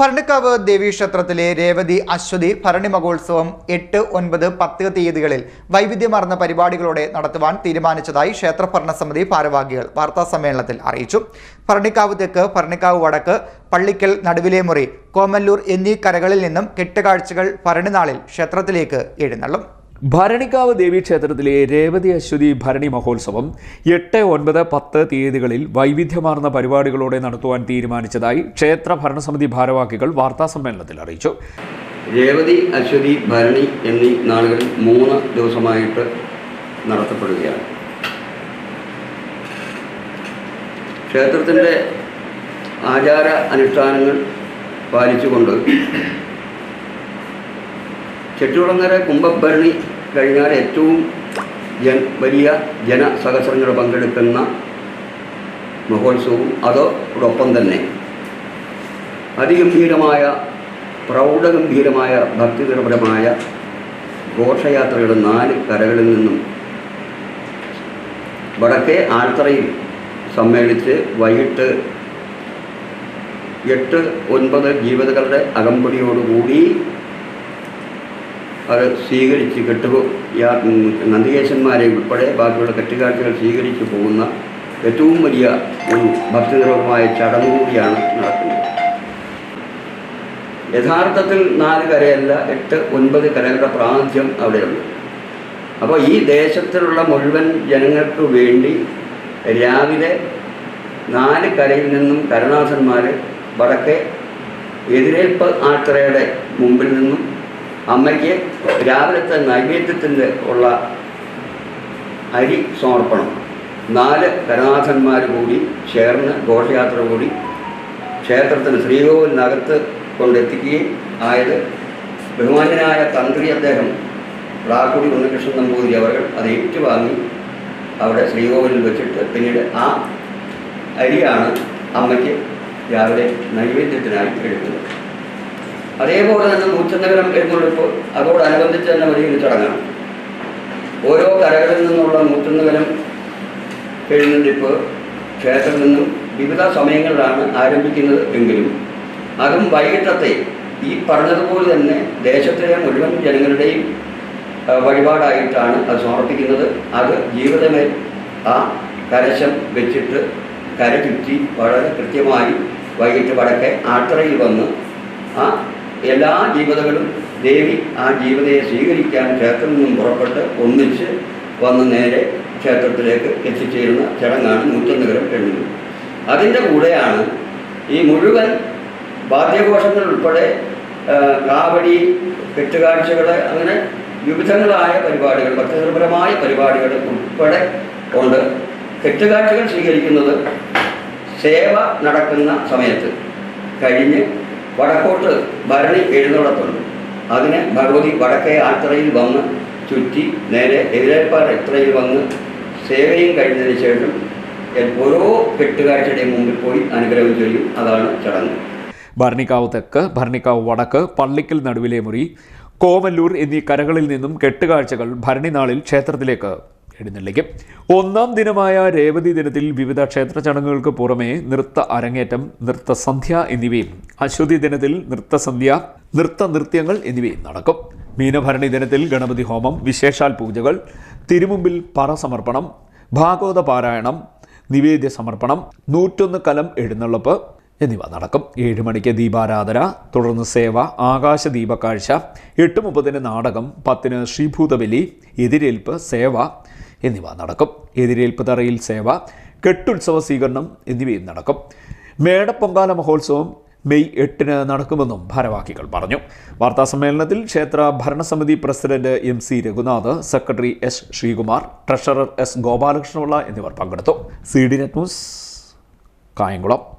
ഭരണിക്കാവ് ദേവീക്ഷേത്രത്തിലെ രേവതി അശ്വതി ഭരണി മഹോത്സവം എട്ട് ഒൻപത് പത്ത് തീയതികളിൽ വൈവിധ്യമാർന്ന പരിപാടികളോടെ നടത്തുവാൻ തീരുമാനിച്ചതായി ക്ഷേത്ര ഭരണസമിതി ഭാരവാഹികൾ വാർത്താ സമ്മേളനത്തിൽ അറിയിച്ചു. ഭരണിക്കാവ് തെക്ക് ഭരണിക്കാവ് വടക്ക് പള്ളിക്കൽ നടുവിലെ മുറി കോമല്ലൂർ എന്നീ കരകളിൽ നിന്നും കെട്ടുകാഴ്ചകൾ ഭരണിനാളിൽ ക്ഷേത്രത്തിലേക്ക് എഴുന്നള്ളും. ഭരണിക്കാവ് ദേവീക്ഷേത്രത്തിലെ രേവതി അശ്വതി ഭരണി മഹോത്സവം എട്ട് ഒൻപത് പത്ത് തീയതികളിൽ വൈവിധ്യമാർന്ന പരിപാടികളോടെ നടത്തുവാൻ തീരുമാനിച്ചതായി ക്ഷേത്ര ഭരണസമിതി ഭാരവാഹികൾ വാർത്താസമ്മേളനത്തിൽ അറിയിച്ചു. രേവതി അശ്വതി ഭരണി എന്നീ നാളുകളിൽ മൂന്ന് ദിവസമായിട്ട് നടത്തപ്പെടുകയാണ്. ക്ഷേത്രത്തിന്റെ ആചാര അനുഷ്ഠാനങ്ങൾ പാലിച്ചുകൊണ്ട് ചെട്ടുകുളങ്ങര കുംഭഭരണി കഴിഞ്ഞാൽ ഏറ്റവും ജൻ വലിയ ജനസഹസ്രങ്ങൾ പങ്കെടുക്കുന്ന മഹോത്സവവും അതോടൊപ്പം തന്നെ. അതിഗംഭീരമായ പ്രൗഢഗംഭീരമായ ഭക്തിനിർഭരമായ ഘോഷയാത്രയുടെ നാല് കരകളിൽ നിന്നും വടക്കേ ആൽത്തറയിൽ സമ്മേളിച്ച് വൈകിട്ട് എട്ട് ഒൻപത് ജീവിതകളുടെ അകമ്പടിയോടുകൂടി അത് സ്വീകരിച്ച് കെട്ടുപോ നന്ദികേശന്മാരെ ഉൾപ്പെടെ ബാക്കിയുള്ള കെട്ടുകാഴ്ചകൾ സ്വീകരിച്ച് പോകുന്ന ഏറ്റവും വലിയ ഒരു ഭക്തിനിർഭരമായ ചടങ്ങ് കൂടിയാണ് നടക്കുന്നത്. യഥാർത്ഥത്തിൽ നാല് കരയല്ല എട്ട് ഒൻപത് കരകളുടെ പ്രാതിനിധ്യം അവിടെയുണ്ട്. അപ്പോൾ ഈ ദേശത്തിലുള്ള മുഴുവൻ ജനങ്ങൾക്ക് വേണ്ടി രാവിലെ നാല് കരയിൽ നിന്നും കരുണാസന്മാർ വടക്കെ എതിരേൽപ്പ് ആത്രയുടെ മുമ്പിൽ നിന്നും അമ്മയ്ക്ക് രാവിലത്തെ നൈവേദ്യത്തിൽ ഉള്ള അരി സമർപ്പണം. നാല് കരനാഥന്മാർ കൂടി ചേർന്ന് ഘോഷയാത്ര കൂടി ക്ഷേത്രത്തിന് ശ്രീകോവിലിനകത്ത് കൊണ്ടെത്തിക്കുകയും ആയത് ബഹുമാന്യനായ തന്ത്രി അദ്ദേഹം പ്ലാക്കുടി ഉണ്ണികൃഷ്ണൻ നമ്പൂതിരി അവർ അത് ഏറ്റുവാങ്ങി അവിടെ ശ്രീകോവിലിൽ വെച്ചിട്ട് പിന്നീട് ആ അരിയാണ് അമ്മയ്ക്ക് രാവിലെ നൈവേദ്യത്തിനായി എടുക്കുന്നത്. അതേപോലെ തന്നെ നൂറ്റനഗരം എഴുന്നള്ളിപ്പ് അതോടനുബന്ധിച്ച് തന്നെ വലിയൊരു ചടങ്ങാണ്. ഓരോ കരകളിൽ നിന്നുള്ള നൂറ്റനഗരം എഴുന്നള്ളിപ്പ് ക്ഷേത്രത്തിൽ നിന്നും വിവിധ സമയങ്ങളിലാണ് ആരംഭിക്കുന്നത് എങ്കിലും അതും വൈകിട്ടത്തെ ഈ പറഞ്ഞതുപോലെ തന്നെ ദേശത്തിലെ മുഴുവൻ ജനങ്ങളുടെയും വഴിപാടായിട്ടാണ് അത് സമർപ്പിക്കുന്നത്. അത് ജീവിതമേൽ ആ കലശം വെച്ചിട്ട് കര ചുറ്റി വളരെ കൃത്യമായി വൈകിട്ട് വടക്കെ ആട്ടറയിൽ വന്ന് ആ എല്ലാ ജീവതകളും ദേവി ആ ജീവിതയെ സ്വീകരിക്കാൻ ക്ഷേത്രത്തിൽ നിന്നും പുറപ്പെട്ട് ഒന്നിച്ച് വന്ന് നേരെ ക്ഷേത്രത്തിലേക്ക് എത്തിച്ചേരുന്ന ചടങ്ങാണ് നൂറ്റൊന്നുകരം എണ്ണുന്നത് അതിന്റെ കൂടെയാണ് ഈ മുഴുവൻ വാദ്യഘോഷങ്ങൾ ഉൾപ്പെടെ കാവടി കെട്ടുകാഴ്ചകൾ അങ്ങനെ വിവിധങ്ങളായ പരിപാടികൾ ഭക്തിനിർഭരമായ പരിപാടികൾ ഉൾപ്പെടെ കൊണ്ട് കെട്ടുകാഴ്ചകൾ സ്വീകരിക്കുന്നത് സേവ നടക്കുന്ന സമയത്ത്. കഴിഞ്ഞ് വടക്കോട്ട് ഭരണി എഴുന്നള്ളത്തുണ്ട്. അതിന് ഭഗവതി വടക്കേ ആത്രയിൽ വന്ന് ചുറ്റി നേരെ എതിരേപ്പാർ എത്രയിൽ വന്ന് സേവയും കഴിഞ്ഞതിന് ശേഷം ഓരോ കെട്ടുകാഴ്ചയുടെയും മുമ്പിൽ പോയി അനുഗ്രഹം ചെയ്യും അതാണ് ചടങ്ങ്. ഭരണിക്കാവ് തെക്ക് ഭരണിക്കാവ് വടക്ക് പള്ളിക്കൽ നടുവിലെ മുറി കോവല്ലൂർ എന്നീ കരകളിൽ നിന്നും കെട്ടുകാഴ്ചകൾ ഭരണിനാളിൽ ക്ഷേത്രത്തിലേക്ക്. എഴുന്നള്ളിക്കും ഒന്നാം ദിനമായ രേവതി ദിനത്തിൽ വിവിധ ക്ഷേത്ര ചടങ്ങുകൾക്ക് പുറമെ നൃത്ത അരങ്ങേറ്റം നൃത്തസന്ധ്യ എന്നിവയും അശ്വതി ദിനത്തിൽ നൃത്തസന്ധ്യ നൃത്ത നൃത്യങ്ങൾ എന്നിവയും നടക്കും. മീനഭരണി ദിനത്തിൽ ഗണപതി ഹോമം വിശേഷാൽ പൂജകൾ തിരുമുമ്പിൽ പറ സമർപ്പണം ഭാഗവത പാരായണം നിവേദ്യ സമർപ്പണം നൂറ്റൊന്ന് കലം എഴുന്നള്ളപ്പ് എന്നിവ നടക്കും. ഏഴ് മണിക്ക് ദീപാരാധന തുടർന്ന് സേവ ആകാശ ദീപക്കാഴ്ച എട്ട് മുപ്പതിന് നാടകം പത്തിന് ശ്രീഭൂതബലി എതിരേൽപ്പ് സേവ എന്നിവ നടക്കും. എതിരേൽപ്പ് തറയിൽ സേവ കെട്ടുത്സവ സ്വീകരണം എന്നിവയും നടക്കും. മേടപ്പൊങ്കാല മഹോത്സവം മെയ് എട്ടിന് നടക്കുമെന്നും ഭാരവാഹികൾ പറഞ്ഞു. വാർത്താസമ്മേളനത്തിൽ ക്ഷേത്ര ഭരണസമിതി president M C Raghunath secretary S Sreekumar treasurer S Gopalakrishnapillai എന്നിവർ പങ്കെടുത്തു. C D net news Kayamkulam.